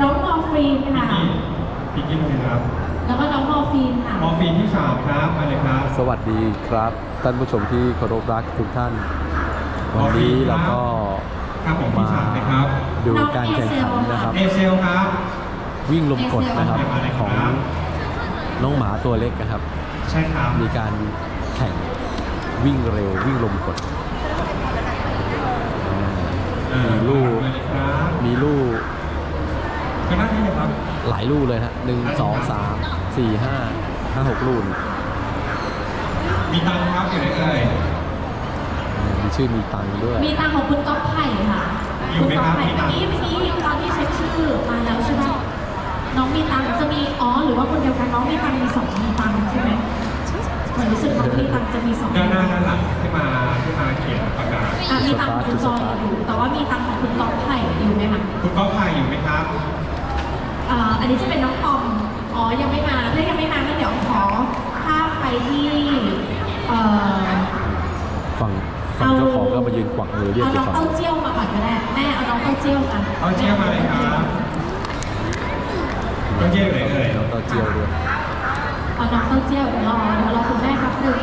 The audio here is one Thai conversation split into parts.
น้องมอร์ฟีนค่ะ พี่กิ๊กเลยครับแล้วก็น้องมอร์ฟีนค่ะ มอร์ฟีนที่สามครับมาเลยครับ สวัสดีครับ ท่านผู้ชมที่เคารพรักทุกท่าน วันนี้เราก็ครับผมที่มาสามนะครับดูการแข่งขันนะครับ เอเซลครับ วิ่งลมกดนะครับมาเลยคขรัอบงน้องหมาตัวเล็กนะครับ ใช่ครับ มีการแข่งวิ่งเร็ววิ่งลมกดอ่ามีลูกมาเลยครับมีลูก ก็น่าที่เลยครับหลายลูกเลยฮะหนึ่งสองสามสี่ห้าห้าหกลูกนี่มีตังค์ครับอยู่ไหนเอ่ยมีชื่อมีตังค์ด้วย มีตังของคุณก๊อฟไผ่ค่ะอยู่ไหมครับณก๊อฟไผ่มีตัเมื่งอค์กี้เมื่อกี้ตอนที่เช็คชื่อมาแล้วใช่ไหมน้องมีตังจะมีอ๋อหรือว่าคนเดียวกันน้องมีตังมีสองมีตังใช่ไหมเหมือนรู้สึกน้องมีตังจะมีสองด้านหน้าด้านหลังที่มาที่มาเขียนประกาศอะมีตังของคุณจอยอยู่แต่ว่ามีตังของคุณก๊อฟไผ่อยู่ไหมคะคุณก้องพายอยู่ไหมครับ อ่าอันนี้จะเป็นน้องปอมอ๋อ ยังไม่มาถ้ายังไม่มาก็เดี๋ยวขอข้ามไปที่เอ่อฝั่งฝั่งเจ้าของก็มายืนกวักมือเรียกเอาอยู่น้องฝั่ง เต้าเจี้ยวมาก่อนก็ได้แม่เอาน้องเต้าเจี้ยวมาเอาเจียมาเลยครับเอาเจียอยู่ไหนเอ่ยแล้วก็เจียวด้วยเอาน้องเต้าเจี้ยวเดี๋ยวรอเดี๋ยวรอคุณแม่แป๊บหนึง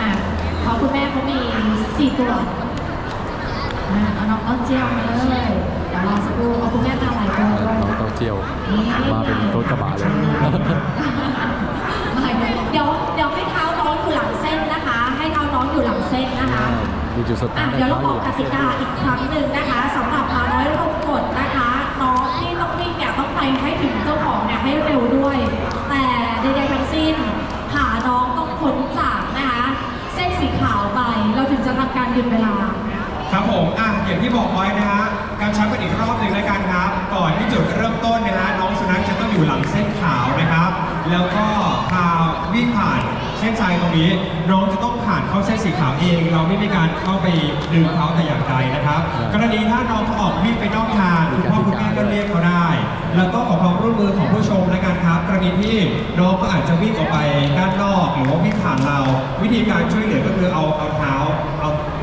อะเพราะคุณแม่เขามีสี่ตัวอะเอาน้องเต้าเจี้ยวมาเลยเดี๋ยวรอสักครู่เอาคุณแม่มาหลายตัวด้วยน้องเต้าเจียวมาเป็นรถกระบะเลยไม่เดี๋ยวเดี๋ยวให้เท้าน้องอยู่หลังเส้นนะคะ ให้เท้าน้องอยู่หลังเส้นนะคะมีจุดสตาอะร์ทเดี๋ยวเราท้บอกกติกาอีกครั้งหนึ่งนะคะสำหรับมาน้อยลงกดนะคะน้องที่ต้องวิ่งเนี่ยต้องไปให้ถึงเจ้าของเนี่ยให้เร็วด้วย แต่ใดๆทั้งสิ้นขาน้องต้องพ้นจากนะคะเส้นสีขาวไปเราถึงจะทำการหยุดเวลา ครับผมอะอย่างที่บอกไว้นะฮะ การชักกันอีกรอบหนึ่งในการครับ ก่อนที่จุดเริ่มต้นนะฮะน้องสุนัขจะต้องอยู่หลังเส้นขาวนะครับ แล้วก็พาวิ่งผ่านเส้นชัยตรงนี้น้องจะต้องผ่านเข้าเส้นสีขาวเอง เราไม่มีการเข้าไปดึงเขาแต่อย่างใดนะครับ กรณีถ้าน้องเขาออกวิ่งไปนอกทางคุณพ่อคุณแม่ก็เรียกเขาได้ แล้วก็ขอความร่วมมือของผู้ชมและกันครับกรณีที่น้องก็อาจจะวิ่งออกไปด้านนอกหรือว่าวิ่งผ่านเรา วิธีการช่วยเหลือก็คือเอาเอาเท้าเอ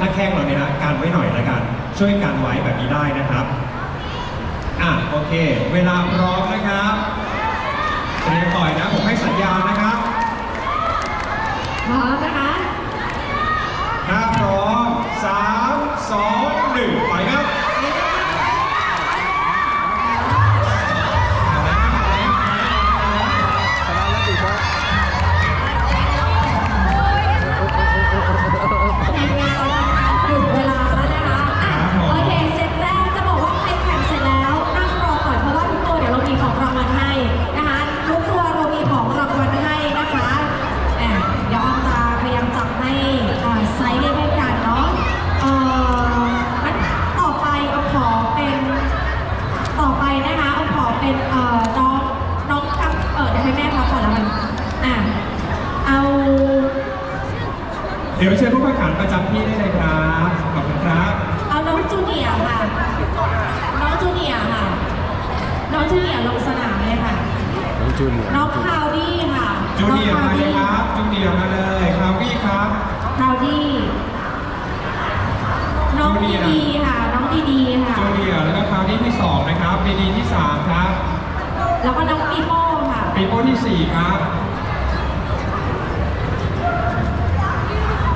ถ้าแข้งเราเนี่ยนะการไว้หน่อยละกัน ช่วยกันไว้แบบนี้ได้นะครับอะโอเค เวลาพร้อมนะครับเตรียมต่อยนะผมให้สัญญา น้องจุนเหรน้องคาวดี้ค่ะจูเนียร์มาเลยครับจูเนียร์มาเลยคาวี่ครับคาวดี้น้องจูเนีดียร์ดีค่ะน้องดีดีค่ะจูเนียร์แล้วก็คาวี่ที่สองนะครับปีดีที่สามครับแล้วก็น้องปีโป้ค่ะปีโป้ที่สี่ครับ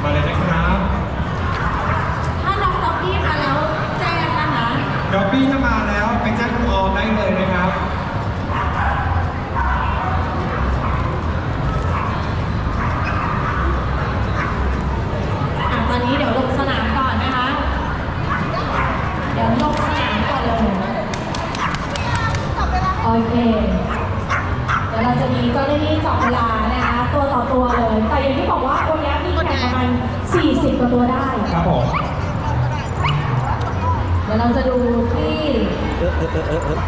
มาเลยนะครับถ้าน้องด็อกกี้มาแล้วแจ้งนะคะดอกบี้ถ้ามาแล้วไปแจ้งคุณออมได้เลยนะครับ อะตอนนี้เดี๋ยวลงสนามก่อนนะคะ เดี๋ยวลงสนามก่อนเลย โอเค เดี๋ยวเราจะมีเจ้าหน้าที่จับเวลานะคะตัวต่อตัวเลย แต่อย่างที่บอกว่าวันนี้มีแข่งประมาณ40กว่าตัวได้ ครับผมเดี๋ยวเราจะดูที่เออเออเออเออเออ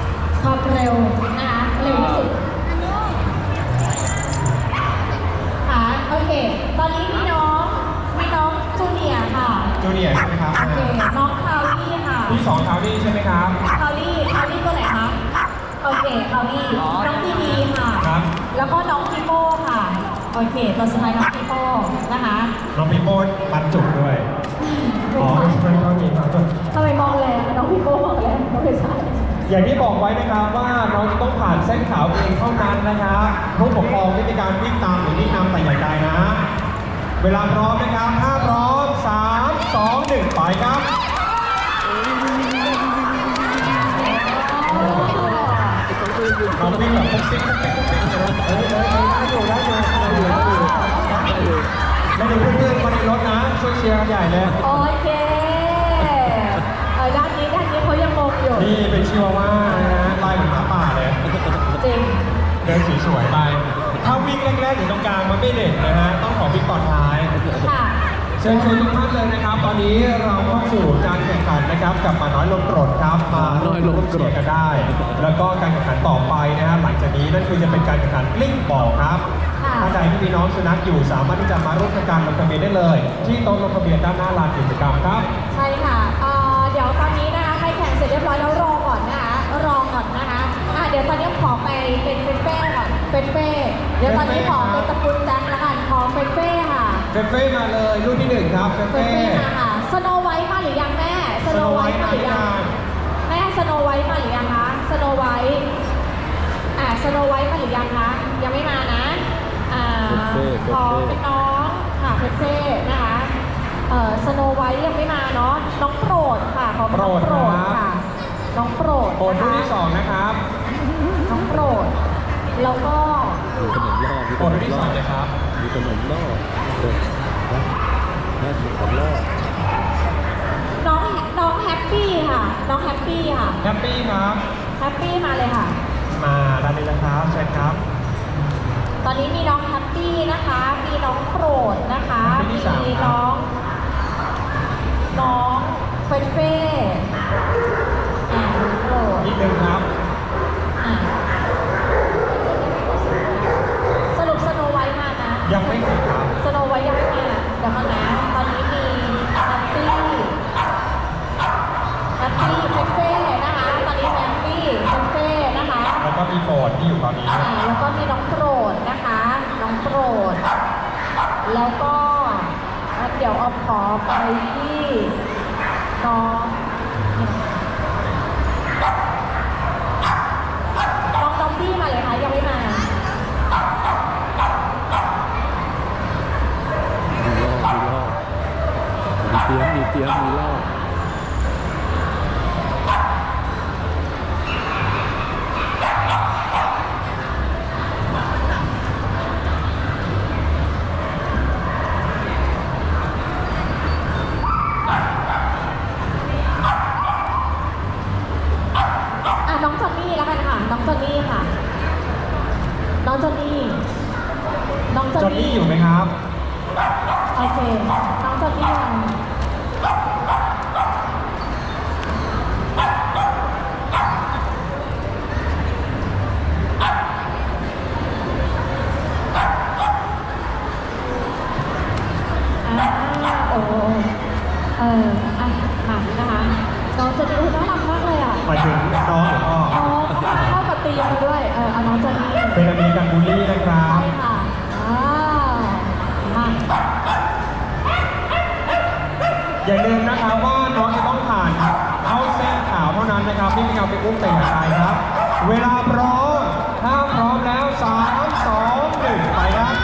ความเร็วนะคะเร็วที่สุดค่ะโอเค ตอนนี้มีน้องมีน้องจูเนียร์ค่ะจูเนียร์ใช่ไหมครับโอเคน้องคาวดี้ค่ะ ที่สองคาวี่ใช่ไหมครับ คาวดี้คาวดี้ตัวไหนคะ โอเคคาวดี้น้องดีดีค่ะ ครับ แล้วก็น้องปีโป้ค่ะ โอเค ตัวสุดท้ายน้องปีโป้นะคะน้องปีโป้บรรจุด้วย อ๋อไม่ต้องมีครับทำไมมองแรงน้องปีโป้มองแรงน้องไม่ใช่อย่างที่บอกไว้นะครับว่าน้องจะต้องผ่านเส้นขาวเองเท่านั้นนะครับผู้ปกครองไม่มีการวิ่งตามหรือวิ่งนำแต่อย่างใดนะ เวลาพร้อมนะครับถ้าพร้อม 3 2 1 ไปครับ เราวิ่งแบบปุ๊กปิ๊กปุ๊กปิ๊กปุ๊กปิ๊กเลยนะเอ้ยเอ้ยเอ้ยได้อยู่ได้อยู่ได้อยู่ได้อยู่ได้อยู่ได้อยู่เพื่อนๆมาในรถนะช่วยเชียร์กันใหญ่เลย โอเคเออด้านนี้ด้านนี้เขายังงงอยู่นี่เป็นชิวาว่านะฮะลายเหมือนหมาป่าเลย จริง เดินสวยๆไป ถ้าวิ่งแรกๆอยู่ตรงกลางมันไม่เด่นนะฮะ ต้องขอวิ่งต่อนท้าย ค่ะ เชิญชวนทุกท่านเลยนะครับ ตอนนี้เราเข้าสู่การแข่งขันนะครับ กับหมาน้อยลมกรดครับมาหมาน้อยลมกรด เชียร์กันได้ แล้วก็การแข่งขันต่อไปนะฮะหลังจากนี้นั่นคือจะเป็นการแข่งขันกลิ้งบอลครับค่ะท่านใดที่มีน้องสุนัขอยู่สามารถที่จะมาร่วมในการลงทะเบียนได้เลย ที่โต๊ะลงทะเบียนด้านหน้าลานกิจกรรมครับ ใช่ค่ะเอ่อเดี๋ยวตอนนี้นะคะใครแข่งเสร็จเรียบร้อยแล้วรอก่อนนะคะ รอก่อนนะคะอะเดี๋ยวตอนนี้ขอไปเป็นเฟเฟ่ก่อนเฟเฟ่เดี๋ยวตอนนี้ขอเป็นตระกูลแจ็คละกันขอเฟเฟ่ค่ะ เฟเฟ่มาเลยรุ่นที่หนึ่งครับเฟเฟเฟ่เฟ่มาค่ะสโนไวท์มาหรือยังแม่สโนไวท์มาหรือยังแม่สโนไวท์มาหรือยังคะสโนไวท์อ่าสโนไวท์มาหรือยังคะยังไม่มานะอ่าเฟเฟ่เฟเฟ่ขอเป็นน้องค่ะเฟเฟ่นะคะเอ่อสโนไวท์ยังไม่มาเนาะน้องโปรดค่ะขอเป็นน้องโปรดค่ะน้องโปรดโอนรุ่นนะคะที่สองนะครับน้องโปรดแล้วก็มีขนมล่อมีขโอนนรุ่นมที่ล่สอองเลยครับมี ขนมล่อเออนะนะมีขนมล่อน้องน้องแฮปปี้ค่ะ น้องแฮปปี้ค่ะ แฮปปี้ครับ แฮปปี้มาเลยค่ะ มาด้านนี้นะครับเชิญครับ ตอนนี้มีน้องแฮปปี้นะคะ มีน้องโปรดนะคะแฮปปี้มีที่สามครับน้อง อย่าลืมนะครับว่าน้องจะต้องผ่านเข้าเส้นขาวเท่านั้นนะครับไม่มีการไปอุ้มแต่อย่างใดครับ เวลาพร้อมถ้าพร้อมแล้ว3 2 1ไปครับ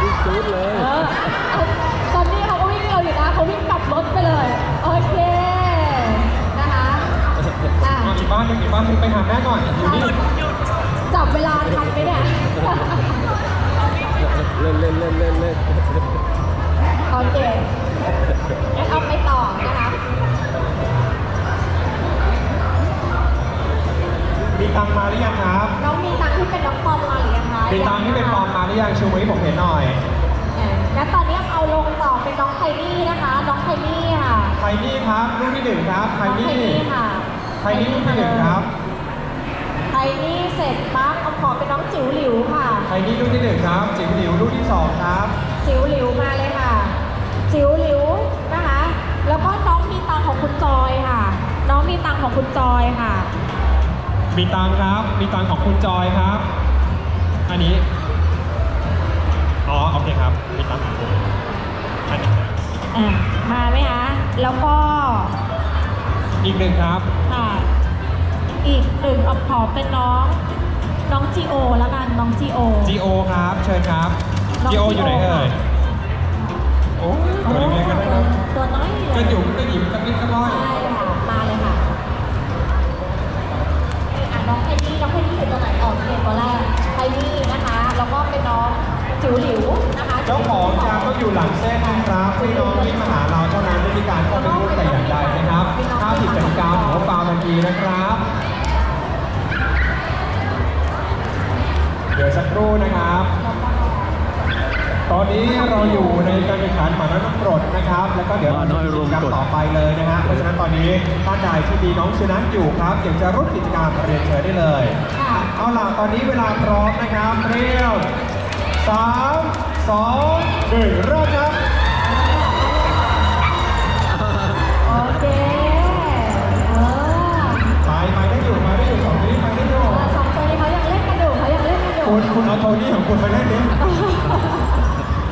วิ่งจูดเลย เออเอาตอนนี้เขาก็วิ่งเร็วอยู่นะเขาวิ่งกลับรถไปเลย โอเค นะคะอะอะอีกบ้านหนึ่งอีกบ้านหนึ่งไปหาแม่ก่อนอยู่นี่ จับเวลาทันไหมเนี่ย เล่นเล่นเล่นเล่นเล่นโอเคงั้นเอาไปต่อนะคะมีตังค์มาหรือยังครับ น้องมีตังค์ที่เป็นน้องปอมมาหรือยังคะมีตังค์ที่เป็นปลอมมาหรือยังชูมือให้ผมเห็นหน่อยเอองั้นตอนนี้เอาลงต่อเป็นน้องไทนี่นะคะ น้องไทนี่ค่ะ ไทนี่ครับ รุ่นที่หนึ่งครับ ไทน้องไทนี่นี่ค่ะ ไทนี่รุ่นที่หนึ่งครับไท นี่เสร็จปั๊บเอาขอเป็นน้องจิ๋วหลิวค่ะ ไทนี่รุ่นที่หนึ่งครับ จิ๋วหลิวรุ่นที่สองครับ จิ๋วหลิวมาเลยค่ะ จิ๋วหลิวนะคะ แล้วก็น้องมีตังของคุณจอยค่ะ น้องมีตังของคุณจอยค่ะ มีตังค์ครับ มีตังค์ของคุณจอยครับ อันนี้ อ๋อโอเคครับ มีตังค์ของคุณอันนี้อะมาไหมคะ แล้วก็อีกหนึ่งครับ ค่ะ อีกหนึ่งเอาขอเป็นน้อง น้องจีโอแล้วกันน้องจีโอ G.O ครับ เชิญครับน้อง G.O อ G.O ยู่ไหนเอ่ย โอ้ยตัวเล็กๆก็ได้นะตัวน้อยเลยกระหยุมกระหยิบกระปิดกระบ้อย ใช่ค่ะมาเลยค่ะอะน้องไทนี่น้องไทนี่อยู่ตรงไหนออกเนี่ยตัวแรกไทนี่นะคะแล้วก็เป็นน้องจิ๋วหลิวนะคะเจ้าของจะต้องอยู่หลังเส้นนะครับพี่น้องที่มาหาเราเท่านั้นไม่มีการเข้าไปร่วมแต่อย่างใดนะครับ ถ้าผิดกติกาถือว่าฟาวล์ทันทีนะครับ เดี๋ยวสักครู่นะครับ ตอนนี้เราอยู่ในการแข่งขันหมาน้อยน้ำกรดนะครับ แล้วก็เดี๋ยวเราจะมีกิจกรรมต่อไปเลยนะฮะเพราะฉะนั้นตอนนี้ท่านใดที่มีน้องสุนัขอยู่ครับอยากจะร่วมกิจกรรมเรียนเชิญได้เลยค่ะเอาล่ะตอนนี้เวลาพร้อมนะครับเรียวสามสองหนึ่งเริ่มครับ คุณคุณเอาโทนี่ของคุณไปเล่นดิ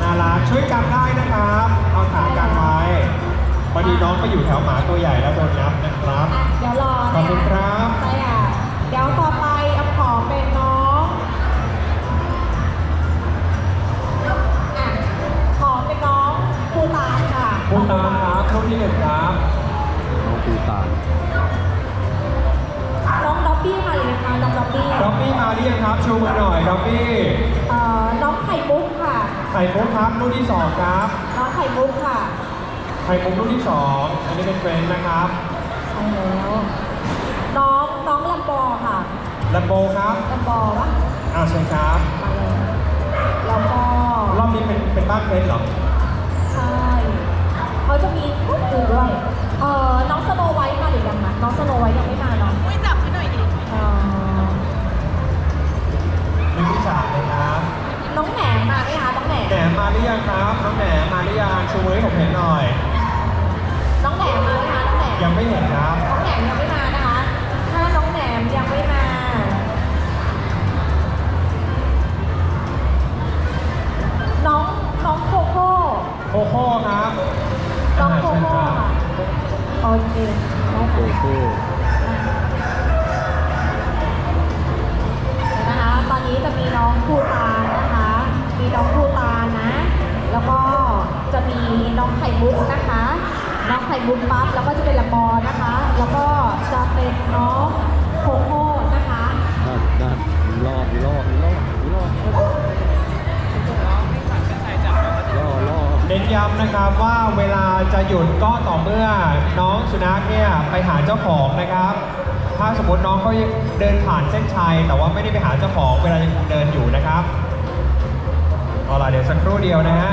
น่ารักช่วยกันได้นะครับ ไข่มุกครับรุ่นที่สองครับน้องไข่มุกค่ะไข่มุกรุ่นที่สองอันนี้เป็นเฟรนด์นะครับใช่แล้วน้องน้องแลมโบค่ะลัมโบครับแลมโบวะอ่าเชิญครับมาเลยแล้วก็รอบนี้เป็นเป็นบ้านเฟรนด์เหรอใช่เขาจะมีกลุ่มอื่นด้วยเอ่อน้องสโนไวท์มาหรือยังนะน้องสโนไวท์ยังไม่มา อ น้นย้ำนะครับว่าเวลาจะหยุดก็ต่อเมื่อน้องสุนัขเนี่ยไปหาเจ้าของนะครับ ถ้าสมมติน้องเขาเดินผ่านเส้นชัย แต่ว่าไม่ได้ไปหาเจ้าของเวลายังเดินอยู่นะครับเอาล่ะเดี๋ยวสักครู่เดียวนะฮะ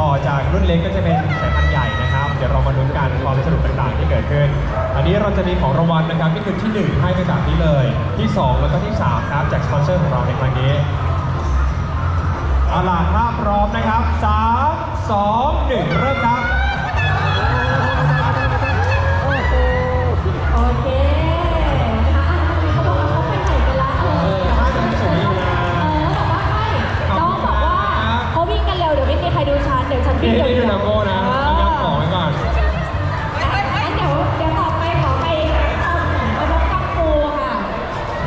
ต่อจากรุ่นเล็กก็จะเป็นสายพันธุ์ใหญ่นะครับ เดี๋ยวเรามาลุ้นกันความสนุกต่างๆที่เกิดขึ้น อันนี้เราจะมีของรางวัลนะครับนี่คือที่หนึ่งให้ไปแบบนี้เลย ที่สองแล้วก็ที่สามครับจากสปอนเซอร์ของเราในครั้งนี้ เอาล่ะถ้าพร้อมนะครับ3 2 1เริ่มครับโอ้โหโอเคนะคะอะเขาบอกว่าเขาไปไหนกันละเออถ้าจะสวยงาเอมอบอกว่าให้น้องบอกว่าเขาวิ่งกันเร็วเดี๋ยวไม่มีใครดูฉันเดี๋ยวฉันวิ่นี่งนี่เร็วดูนัมโบนะเอายับของไว้ก่อน งั้นเดี๋ยวเดี๋ยวต่อไปขอไปเอาน้องกังฟูค่ะ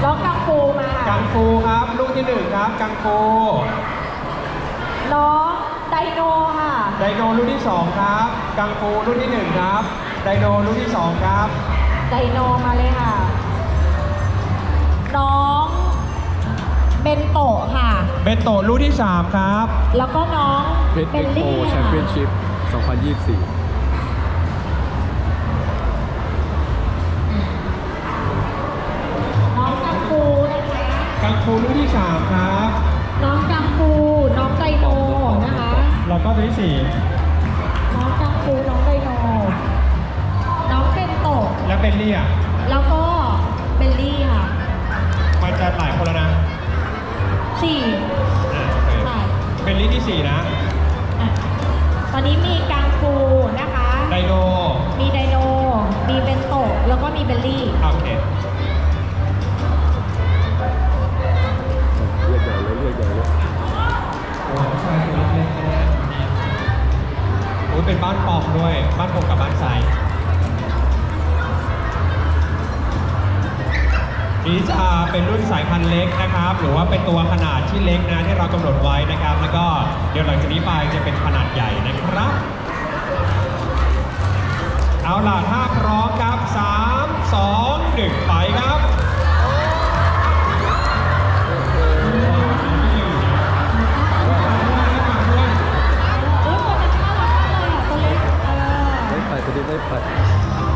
น้องกังฟูมากังฟูครับ ลูกที่หนึ่งครับ กังฟู น้องไดโนค่ะ ไดโนรุ่นที่สองครับ กังฟูรุ่นที่หนึ่งครับ ไดโนรุ่นที่สองครับ ไดโนมาเลยค่ะ น้องเบนโตะค่ะ เบนโตรุ่นที่สามครับ แล้วก็น้องเพชรเบเอ็ลโปลี่แชค่ะมเปี้ยนชิพ2024ี่อะ แล้วก็เบลลี่ค่ะมันจะหลายคนแล้วนะสี่ใช่เบลลี่ที่สี่นะอะตอนนี้มีกังฟูนะคะ ไดโนมีไดโน มีเบนโตแล้วก็มีเบลลี่ อะโอเค เลือกใเลยเรื่อยตัเล็โอ้ยเป็นบ้านปอมด้วย บ้านปอมกับบ้านทร นี้จะเป็นรุ่นสายพันธุ์เล็กนะครับ หรือว่าเป็นตัวขนาดที่เล็กนะที่เรากำหนดไว้นะครับ แล้วก็เดี๋ยวหลังจากนี้ไปจะเป็นขนาดใหญ่นะครับ เอาล่ะถ้าพร้อมครับ 3 2 1 ไปครับไปไปไปไป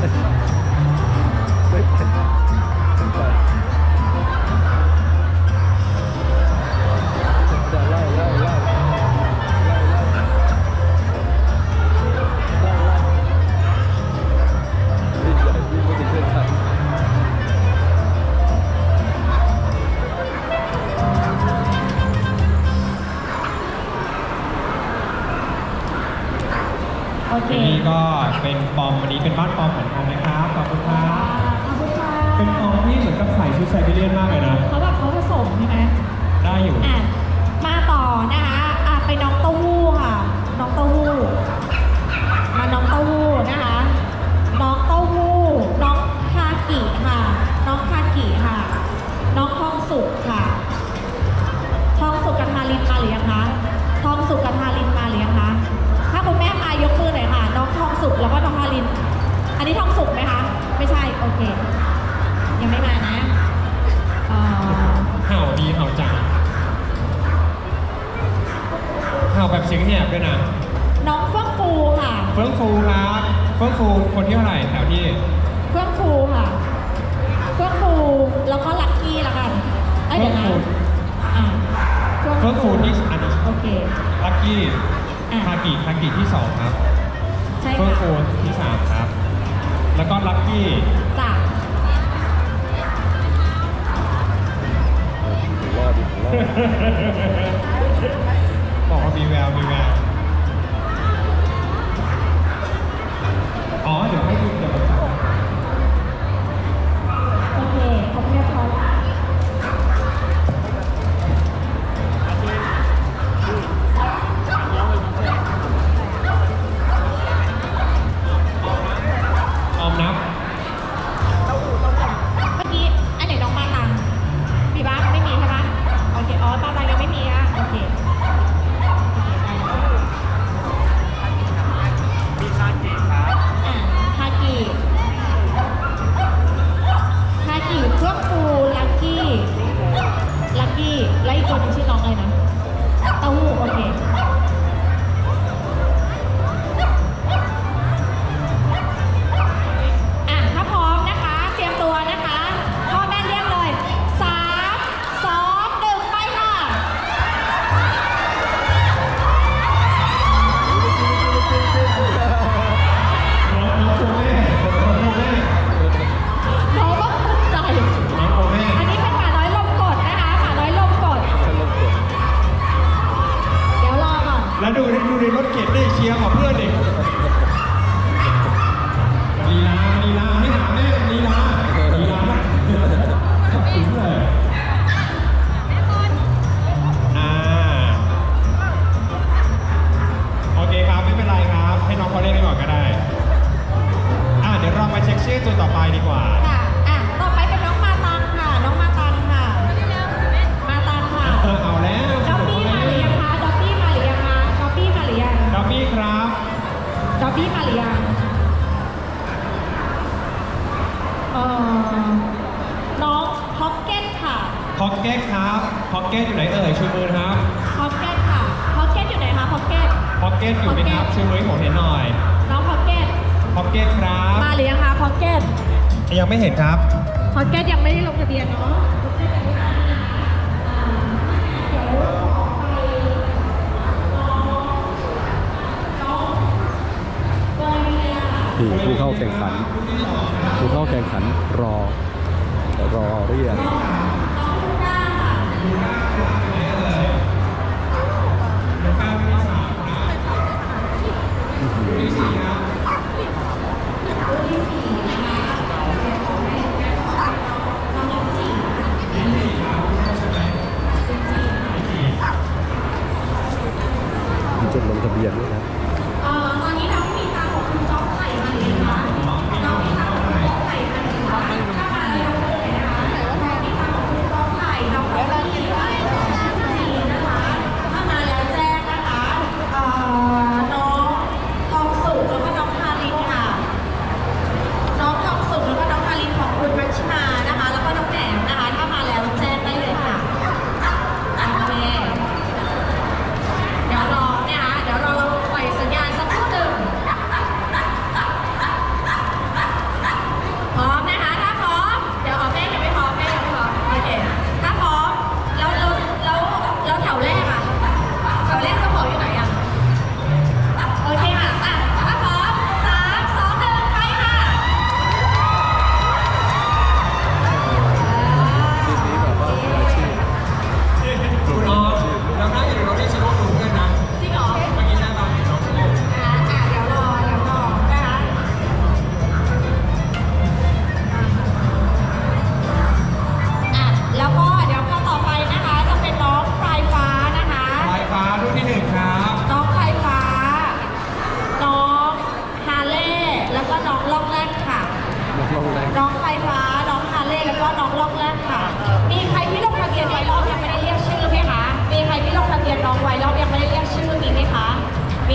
Bye bye. บอกว่ามีแววมีแวว ยังไม่เห็นครับ พอดแคสต์ยังไม่ได้ลงทะเบียนเนาะนี่ผู้เข้าแข่งขัน ผู้เข้าแข่งขันรอ รอเรียก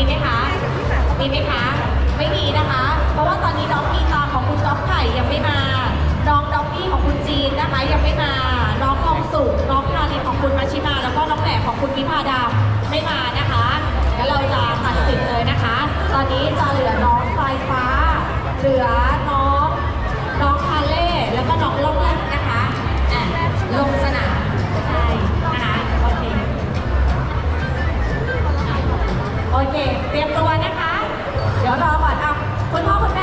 ไหมคะ มีไหมคะ ไม่มีนะคะ เพราะว่าตอนนี้น้องกีตาของคุณจ๊อบไข่ยังไม่มา น้องด็อกกี้ของคุณจีนนะคะยังไม่มา น้องทองสุกน้องคารินของคุณมาชิมา แล้วก็น้องแหม่ของคุณวิภาดาไม่มานะคะแล้วเราจะตัดสินเลยนะคะ ตอนนี้จะเหลือน้องไฟฟ้า เหลือน้องน้องคาเล่แล้วก็น้องล่องเล่นนะคะลงสนาม โอเค เตรียมตัวนะคะ เดี๋ยวรอก่อนอะคุณพ่อคุณแม่